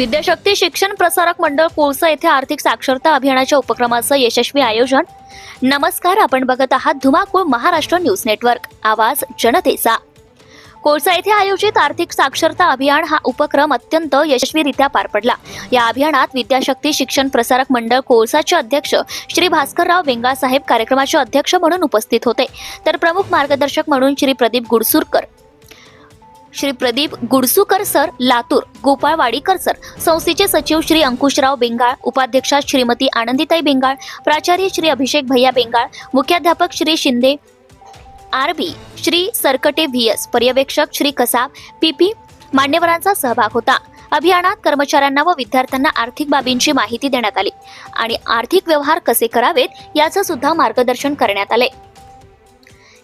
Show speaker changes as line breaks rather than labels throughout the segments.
विद्याशक्ती शिक्षण प्रसारक मंडळ कोळसा येथे आर्थिक साक्षरता अभियानाच्या उपक्रमाचं यशस्वी आयोजन. नमस्कार आपण बघत आहात धुमाकूळ महाराष्ट्र न्यूज नेटवर्क. आवाज जनतेचा. कोळसा येथे आयोजित आर्थिक साक्षरता अभियान हा उपक्रम अत्यंत यशस्वीरित्या पार पडला. या अभियानात विद्याशक्ती शिक्षण प्रसारक मंडळ कोळसाचे अध्यक्ष श्री भास्करराव वेंगासाहेब कार्यक्रमाचे अध्यक्ष म्हणून उपस्थित होते. तर प्रमुख मार्गदर्शक म्हणून श्री प्रदीप गुडसुरकर. श्री प्रदीप गुडसुकर सर लातूर गोपाळ वाडीकर सर संस्थेचे सचिव श्री अंकुशराव बेंगाळ उपाध्यक्षा श्रीमती आनंदीताई बेंगाळ प्राचार्य श्री अभिषेक भैया बेंगाळ मुख्याध्यापक Shri Shinde R B Shri Sarkate V S पर्यवेक्षक श्री कसाब पीपी मान्यवरांचा सहभाग होता. अभियानात कर्मचाऱ्यांना व विद्यार्थ्यांना आर्थिक बाबींची माहिती देण्यात आली आणि आर्थिक व्यवहार कसे करावेत याचं सुद्धा मार्गदर्शन करण्यात आले.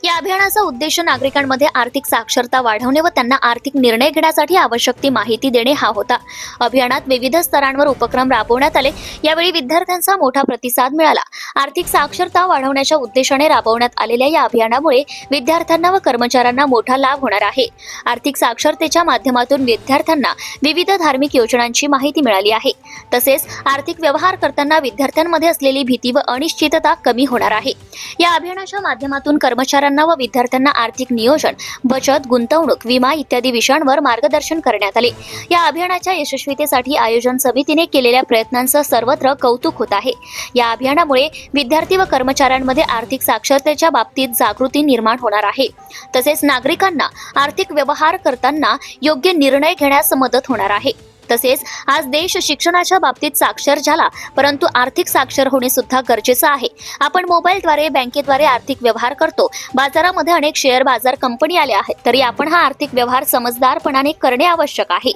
या अभियानाचा उद्देश नागरिकांमध्ये आर्थिक साक्षरता वाढवणे व त्यांना आर्थिक निर्णय घेण्यासाठी आवश्यक ती माहिती देणे हा होता. अभियानात विविध स्तरांवर उपक्रम राबवण्यात आले. यावेळी विद्यार्थ्यांचा मोठा प्रतिसाद मिळाला. आर्थिक साक्षरता वाढवण्याच्या उद्देशाने राबवण्यात आलेल्या या अभियानामुळे विद्यार्थ्यांना व कर्मचाऱ्यांना मोठा लाभ होणार आहे. आर्थिक साक्षरतेच्या माध्यमातून विद्यार्थ्यांना विविध धार्मिक योजनांची माहिती मिळाली आहे. तसेच आर्थिक व्यवहार करताना विद्यार्थ्यांमध्ये असलेली भीती व अनिश्चितता कमी होणार आहे. या अभियानाच्या माध्यमातून कर्मचाऱ्यांना व विद्यार्थ्यांना आर्थिक नियोजन बचत गुंतवणूक विमा इत्यादी विषयांवर मार्गदर्शन करण्यात आले. या अभियानाच्या यशस्वीतेसाठी आयोजन समितीने केलेल्या प्रयत्नांचं सर्वत्र कौतुक होत आहे. या अभियानामुळे विद्यार्थी व कर्मचाऱ्यांमध्ये आर्थिक साक्षरतेच्या बाबतीत जागृती निर्माण होणार आहे. तसेच नागरिकांना आर्थिक व्यवहार करताना योग्य निर्णय घेण्यास मदत होणार आहे. तसेच आज देश शिक्षणाच्या बाबतीत साक्षर झाला परंतु आर्थिक साक्षर होणे सुद्धा गरजेचं आहे. आपण मोबाईलद्वारे बँकेद्वारे आर्थिक व्यवहार करतो. बाजारामध्ये अनेक शेअर बाजार कंपनी आल्या आहेत तरी आपण हा आर्थिक व्यवहार समजदारपणाने करणे आवश्यक आहे.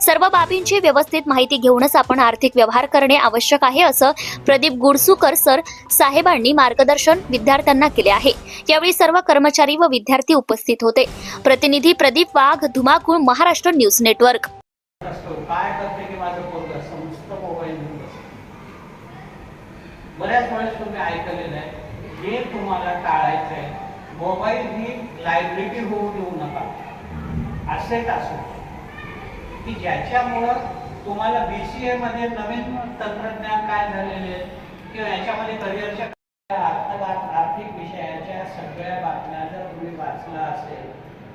सर्व बाबींची व्यवस्थित माहिती घेऊनच आपण आर्थिक व्यवहार करणे आवश्यक आहे असं प्रदीप गुडसुकर सर साहेबांनी मार्गदर्शन विद्यार्थ्यांना केले आहे. यावेळी सर्व कर्मचारी व विद्यार्थी उपस्थित होते. प्रतिनिधी प्रदीप वाघ धुमाकूळ महाराष्ट्र न्यूज नेटवर्क.
काय करते की माझं पोरग समस्त मोबाईल घेऊन बसतं. बऱ्याच वेळेस तुम्ही ऐकलेलं आहे हे तुम्हाला टाळायचं आहे. मोबाईल ही लायब्ररी होऊ देऊ नका. असेच असो की ज्याच्यामुळं तुम्हाला बी सी मध्ये नवीन तंत्रज्ञान काय झालेले किंवा याच्यामध्ये करिअरच्या आर्थिक विषयाच्या सगळ्या बातम्या जर तुम्ही वाचला असेल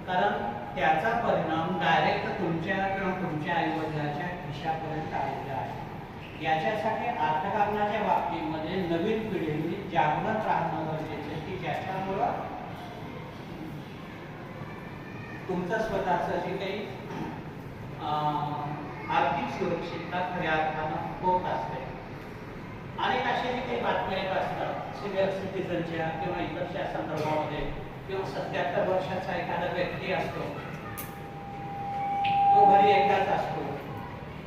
कारण त्याचा परिणाम डायरेक्ट तुमच्या किंवा तुमच्या आईवडिलाच्या खिशापर्यंत आलेला आहे याच्यासाठी अर्थकारणाच्या बाबतीमध्ये नवीन पिढीने जागृत राहणं गरजेचं आहे. की ज्याच्यामुळं तुमचं स्वतःचं जे काही आर्थिक सुरक्षितता खऱ्या अर्थानं होत असते. अनेक अशा जे काही बातम्या येत असतात सिनियर सिटीजनच्या किंवा इतरच्या संदर्भामध्ये किंवा सत्याहत्तर वर्षाचा एखादा व्यक्ती असतो तो घरी एकटाच असतो तो डिजिटल अरेस्ट हो